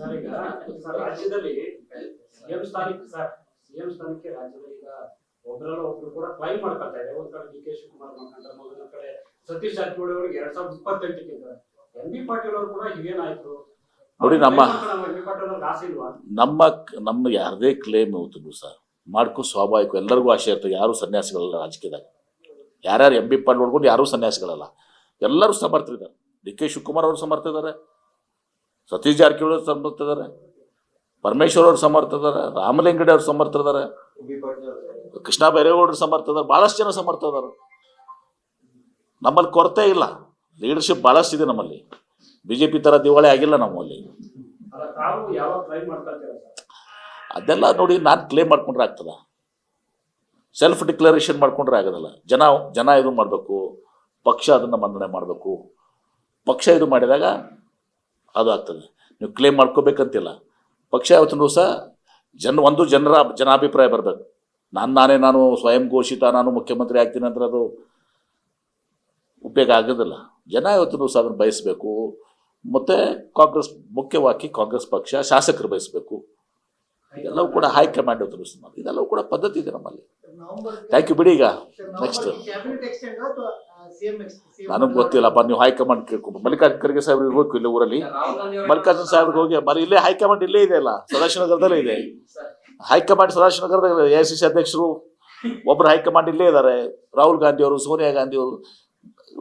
Sir ಈಗ sir ರಾಜ್ಯದಲ್ಲಿ CM ಸ್ಥಾನಕ್ಕೆ ಸರ್ ಸಿಎಂ ಸ್ಥಾನಕ್ಕೆ ರಾಜ್ಯದಲ್ಲಿ ಈಗ ಒಬ್ಬರಲ್ಲ ಒಬ್ರು ಕೂಡ ಕ್ಲೈಮ್ ಮಾಡ್ಕೊಳ್ತಾ ಇದೆ ಒಂದ್ ಕಡೆ ಡಿ ಕೆ ಶಿವಕುಮಾರ್ ಮಾಡ್ಕೊಂಡ್ರೆ ಮಗನ ಕಡೆ ಸತೀಶ್ ಜಾರಕಿಹೊಳಿ ಅವ್ರಿಗೆ ಎರಡ್ ಸಾವಿರದ ಇಪ್ಪತ್ತೆಂಟಕ್ಕೆ ಎಂ ಬಿ ಪಾಟೀಲ್ ಅವರು ಕೂಡ ಹಿರಿಯ ನಾಯಕರು ನೋಡಿ ನಮ್ಮ- ಪಾಟೀಲ್ ನಮ್ಮ ನಮ್ಮ ಯಾರದೇ ಕ್ಲೇಮ್ ಹೋಗ್ತಿದ್ರು ಸರ್. ಮಾಡ್ಕೋ ಸ್ವಾಭಾವಿಕ ಎಲ್ಲರಿಗೂ ಆಶೆ ಇರ್ತದೆ ಯಾರು ಸನ್ಯಾಸಿಗಳಲ್ಲ ರಾಜಕೀಯದಾಗ. ಯಾರ್ಯಾರು ಎಂ ಬಿ ಪಾಲ್ ನೋಡ್ಕೊಂಡು ಯಾರೂ ಸನ್ಯಾಸಿಗಳಲ್ಲ. ಎಲ್ಲರೂ ಸಮರ್ಥರಿದ್ದಾರೆ. ಡಿ ಕೆ ಶಿವಕುಮಾರ್ ಅವರು ಸಮರ್ಥ ಇದ್ದಾರೆ ಸತೀಶ್ ಜಾರಕಿಹೊಳಿ ಸಮರ್ಥ ಇದ್ದಾರೆ ಪರಮೇಶ್ವರ್ ಅವರು ಸಮರ್ಥ ಇದ್ದಾರೆ ರಾಮಲಿಂಗಡಿ ಅವರು ಸಮರ್ಥ ಇದ್ದಾರೆ ಕೃಷ್ಣ ಬೈರೇಗೌಡರು ಸಮರ್ಥ ಇದ್ದಾರೆ ಭಾಳಷ್ಟು ಜನ ಸಮರ್ಥ ಇದ್ದಾರೆ ನಮ್ಮಲ್ಲಿ ಕೊರತೆ ಇಲ್ಲ ಲೀಡರ್ಶಿಪ್ ಭಾಳಷ್ಟು ಇದೆ ನಮ್ಮಲ್ಲಿ. ಬಿ ಜೆ ಪಿ ಥರ ದಿವಾಳಿ ಆಗಿಲ್ಲ ನಮ್ಮಲ್ಲಿ. ಅದೆಲ್ಲ ನೋಡಿ ನಾನು ಕ್ಲೇಮ್ ಮಾಡ್ಕೊಂಡ್ರೆ ಆಗ್ತದ. ಸೆಲ್ಫ್ ಡಿಕ್ಲರೇಷನ್ ಮಾಡ್ಕೊಂಡ್ರೆ ಆಗೋದಲ್ಲ. ಜನ ಜನ ಇದು ಮಾಡಬೇಕು, ಪಕ್ಷ ಅದನ್ನು ಮನ್ನಣೆ ಮಾಡಬೇಕು. ಪಕ್ಷ ಇದು ಮಾಡಿದಾಗ ಅದು ಆಗ್ತದೆ. ನೀವು ಕ್ಲೇಮ್ ಮಾಡ್ಕೋಬೇಕಂತಿಲ್ಲ. ಪಕ್ಷ ಯಾವತ್ತೂ ಸಹ ಜನ, ಒಂದು ಜನರ ಜನಾಭಿಪ್ರಾಯ ಬರಬೇಕು. ನಾನು ನಾನೇ, ನಾನು ಸ್ವಯಂ ಘೋಷಿತ, ನಾನು ಮುಖ್ಯಮಂತ್ರಿ ಆಗ್ತೀನಿ ಅಂದ್ರೆ ಅದು ಉಪಯೋಗ ಆಗೋದಿಲ್ಲ. ಜನ ಯಾವತ್ತೂ ಸಹ ಅದನ್ನು ಬಯಸಬೇಕು. ಮತ್ತು ಕಾಂಗ್ರೆಸ್, ಮುಖ್ಯವಾಗಿ ಕಾಂಗ್ರೆಸ್ ಪಕ್ಷ ಶಾಸಕರು ಬಯಸಬೇಕು. ಇದೆಲ್ಲವೂ ಕೂಡ ಹೈಕಮಾಂಡ್ ತಿಳಿಸ್ತಾರೆ ಇದೆಲ್ಲವೂ ಕೂಡ ಪದ್ಧತಿ ಇದೆ ನಮ್ಮಲ್ಲಿ. ಥ್ಯಾಂಕ್ ಯು ಬಿಡಿ ಈಗ. ನೆಕ್ಸ್ಟ್ ಕ್ಯಾಬಿನೆಟ್ ಎಕ್ಸ್ಟೆಂಡ್ ಅಥವಾ ಸಿಎಂ ನನಗೆ ಗೊತ್ತಿಲ್ಲಪ್ಪ ನೀವು ಹೈಕಮಾಂಡ್ ಕೇಳ್ಕೊಂಡು ಮಲ್ಲಿಕಾರ್ಜುನ ಖರ್ಗೆ ಸಾಹೇಬ್ ಇರ್ಬೇಕು ಇಲ್ಲಿ ಊರಲ್ಲಿ. ಮಲ್ಲಿಕಾರ್ಜುನ ಸಾಹೇಬ್ರಿಗೆ ಹೋಗಿ ಮರಿ ಇಲ್ಲೇ ಹೈಕಮಾಂಡ್ ಇಲ್ಲೇ ಇದೆ ಅಲ್ಲ ಸದಾಶಿವನಗರದಲ್ಲೇ ಇದೆ. ಹೈಕಮಾಂಡ್ ಸದಾಶಿವನಗರದ ಎ ಸಿ ಸಿ ಅಧ್ಯಕ್ಷರು ಒಬ್ಬರು ಹೈಕಮಾಂಡ್ ಇಲ್ಲೇ ಇದ್ದಾರೆ. ರಾಹುಲ್ ಗಾಂಧಿ ಅವರು ಸೋನಿಯಾ ಗಾಂಧಿ ಅವರು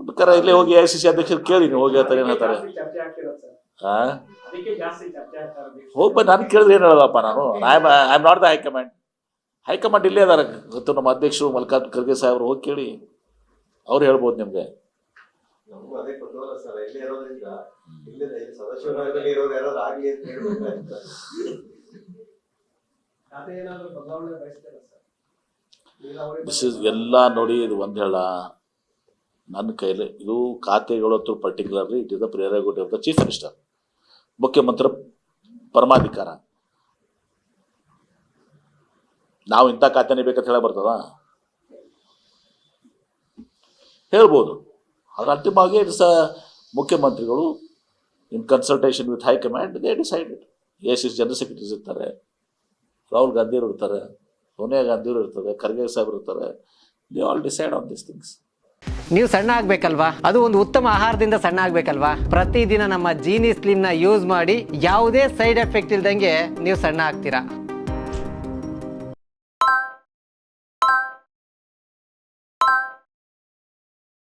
ಬೇಕಾದ್ರೆ ಇಲ್ಲೇ ಹೋಗಿ ಎ ಸಿ ಸಿ ಅಧ್ಯಕ್ಷರು ಕೇಳಿ ನೀವು ಹೋಗಿ ಹೇಳ್ತಾರೆ ಏನು ಹೇಳ್ತಾರೆ? ಜಾಸ್ತಿ ಚರ್ಚೆ ಆಗ್ತಿರೋದು ಸರ್. ಹಾ ಅದಕ್ಕೆ ಜಾಸ್ತಿ ಚರ್ಚೆ ಆಗ್ತಾ ಇರೋದು. ಹೋಗಿ ಬಂದು ನಾನು ಕೇಳಿದ್ರೆ ಏನು ಹೇಳೋದಪ್ಪ ನಾನು? I I am not the high command high command ಇಲ್ಲೇ ಇದ್ದಾರೆ ಗೊತ್ತು ನಮ್ಮ ಅಧ್ಯಕ್ಷರು ಮಲ್ಲಿಕಾರ್ಜುನ ಖರ್ಗೆ ಸಾಹೇಬ್ರು ಹೋಗಿ ಕೇಳಿ ಅವ್ರು ಹೇಳ್ಬೋದು ನಿಮಗೆ. ದಿಸ್ ಇಸ್ ಎಲ್ಲ ನೋಡಿ ಇದು ಒಂದು ಹೇಳ. ನನ್ನ ಕೈಲಿ ಇದು ಖಾತೆಗಳು ಅಂತೂ particularly it is the prerogative of the chief minister ಮುಖ್ಯಮಂತ್ರಿ ಪರಮಾಧಿಕಾರ. ನಾವು ಇಂಥ ಖಾತೆನೇ ಬೇಕಂತ ಹೇಳ ಬರ್ತದ? ಹೇಳ್ಬೋದು. ಅದರ ಅಂತಿಮವಾಗಿ ಇಟ್ಸ್ ಮುಖ್ಯಮಂತ್ರಿಗಳು in consultation with high command they decided A C general secretaries ಇರ್ತಾರೆ. ರಾಹುಲ್ ಗಾಂಧಿಯವರು ಇರ್ತಾರೆ, ಸೋನಿಯಾ ಗಾಂಧಿಯವರು ಇರ್ತಾರೆ, ಖರ್ಗೆ ಸಾಹೇಬ್ ಇರ್ತಾರೆ. They all decide on this things ನೀವು ಸಣ್ಣ ಆಗ್ಬೇಕಲ್ವಾ? ಅದು ಒಂದು ಉತ್ತಮ ಆಹಾರದಿಂದ ಸಣ್ಣ ಆಗ್ಬೇಕಲ್ವಾ? ಪ್ರತಿದಿನ ನಮ್ಮ ಜೀನಿ ನ ಯೂಸ್ ಮಾಡಿ ಯಾವುದೇ ಸೈಡ್ ಎಫೆಕ್ಟ್ ಇಲ್ದಂಗೆ ನೀವು ಸಣ್ಣ ಆಗ್ತೀರಾ?